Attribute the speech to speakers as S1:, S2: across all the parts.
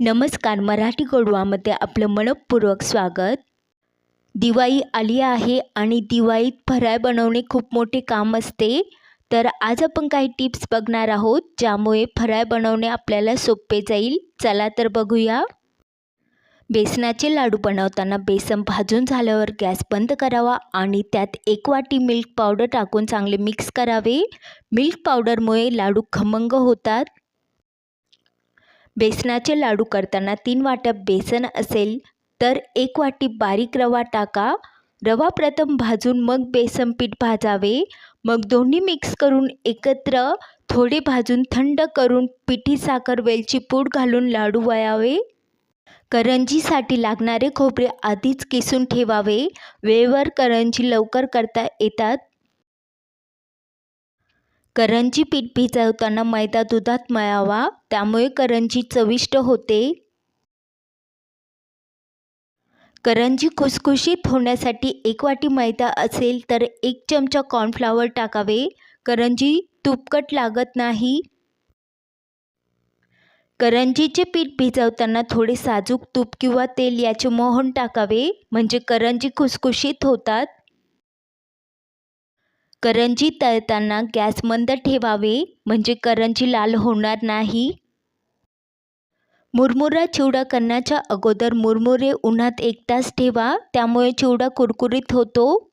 S1: नमस्कार मराठी गोडवामध्ये आपलं मनपूर्वक स्वागत. दिवाळी आली आहे आणि दिवाळीत फराळ बनवणे खूप मोठे काम असते. तर आज आपण काही टिप्स बघणार आहोत ज्यामुळे फराळ बनवणे आपल्याला सोपे जाईल. चला तर बघूया. बेसनाचे लाडू बनवताना बेसन भाजून झाल्यावर गॅस बंद करावा आणि त्यात एक वाटी मिल्क पावडर टाकून चांगले मिक्स करावे. मिल्क पावडरमुळे लाडू खमंग होतात. बेसनाचे लाडू करताना तीन वाट्या बेसन असेल तर एक वाटी बारीक रवा टाका. रवा प्रथम भाजून मग बेसन पीठ भाजावे. मग दोन्ही मिक्स करून एकत्र थोडे भाजून थंड करून पिठी साखर वेलची पूड घालून लाडू वळावे करंजीसाठी लागणारे खोबरे आधीच किसून ठेवावे. वेळेवर करंजी लवकर करता येतात. करंजी पीठ भिजवताना मैदा दुधात मळावा त्यामुळे करंजी चविष्ट होते. करंजी खुसखुशीत होण्यासाठी एक वाटी मैदा असेल तर एक चमचा कॉर्नफ्लावर टाकावे. करंजी तुपकट लागत नाही. करंजीचे पीठ भिजवताना थोडे साजूक तूप किंवा तेल याचे मोहन टाकावे म्हणजे करंजी खुसखुशीत होतात. करंजी तळताना गॅस मंद ठेवावे म्हणजे करंजी लाल होणार नाही? मुरमुरा चिवडा करण्याच्या अगोदर मुरमुरे उन्हात एक तास ठेवा त्यामुळे चिवडा कुरकुरीत होतो.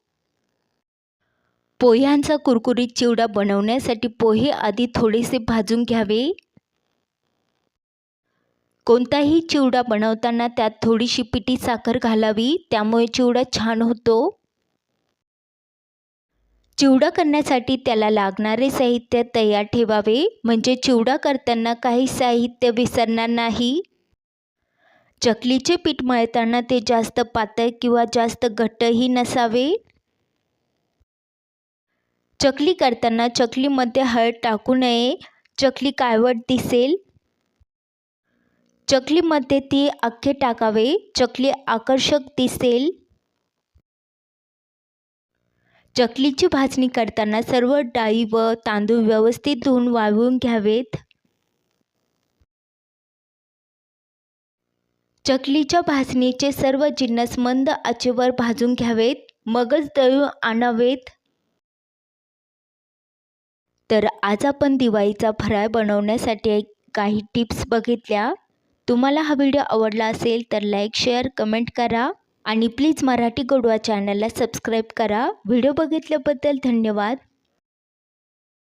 S1: पोह्यांचा कुरकुरीत चिवडा बनवण्यासाठी पोहे आधी थोडेसे भाजून घ्यावे. कोणताही चिवडा बनवताना त्यात थोडीशी पिठी साखर घालावी त्यामुळे चिवडा छान होतो. चिवडा करण्यासाठी त्याला लागणारे साहित्य तयार ठेवावे. म्हणजे चिवडा करताना काही साहित्य विसरणार नाही. चकलीचे पीठ मळताना ते जास्त पातळ किंवा जास्त घट्टही नसावे. चकली करताना चकलीमध्ये हळद टाकू नये. चकली काळवट दिसेल. चकलीमध्ये ती अख्खे टाकावे. चकली आकर्षक दिसेल. चकलीची भाजणी करताना सर्व डाळी व तांदूळ व्यवस्थित धुवून वाळवून घ्यावेत. चकलीच्या भाजणीचे सर्व जिन्नस मंद आचेवर भाजून घ्यावेत. मगच दळून आणावेत. तर आज आपण दिवाळीचा फराळ बनवण्यासाठी काही टिप्स बघितल्या. तुम्हाला हा व्हिडिओ आवडला असेल तर लाईक शेअर कमेंट करा. आणि प्लीज मराठी गोडवा चॅनलला सबस्क्राईब करा. व्हिडिओ बघितल्याबद्दल धन्यवाद.